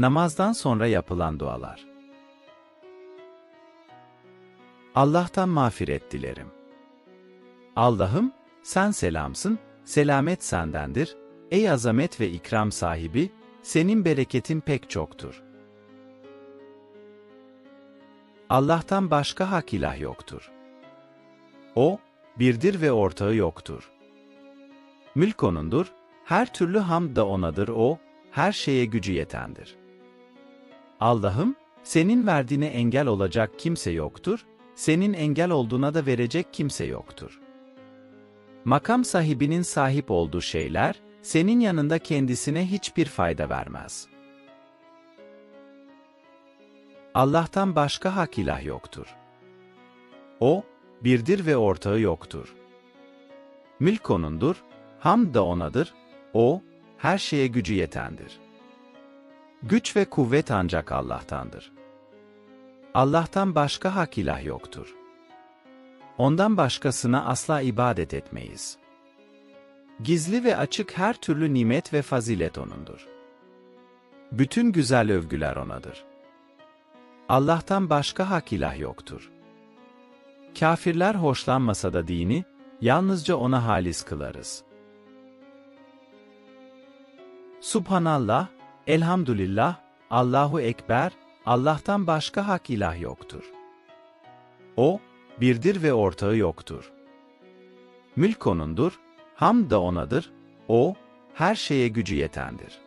Namazdan sonra yapılan dualar. Allah'tan mağfiret dilerim. Allah'ım, sen selamsın, selamet sendendir. Ey azamet ve ikram sahibi, senin bereketin pek çoktur. Allah'tan başka hak ilah yoktur. O, birdir ve ortağı yoktur. Mülk O'nundur, her türlü hamd da O'nadır O, her şeye gücü yetendir. Allah'ım, senin verdiğine engel olacak kimse yoktur, senin engel olduğuna da verecek kimse yoktur. Makam sahibinin sahip olduğu şeyler, senin yanında kendisine hiçbir fayda vermez. Allah'tan başka hak ilah yoktur. O, birdir ve ortağı yoktur. Mülk O'nundur, hamd da O'nadır, O, her şeye gücü yetendir. Güç ve kuvvet ancak Allah'tandır. Allah'tan başka hak ilah yoktur. Ondan başkasına asla ibadet etmeyiz. Gizli ve açık her türlü nimet ve fazilet O'nundur. Bütün güzel övgüler O'nadır. Allah'tan başka hak ilah yoktur. Kafirler hoşlanmasa da dini, yalnızca O'na halis kılarız. Subhanallah, Elhamdülillah, Allahu Ekber, Allah'tan başka hak ilah yoktur. O, birdir ve ortağı yoktur. Mülk O'nundur, hamd da O'nadır, O, her şeye gücü yetendir.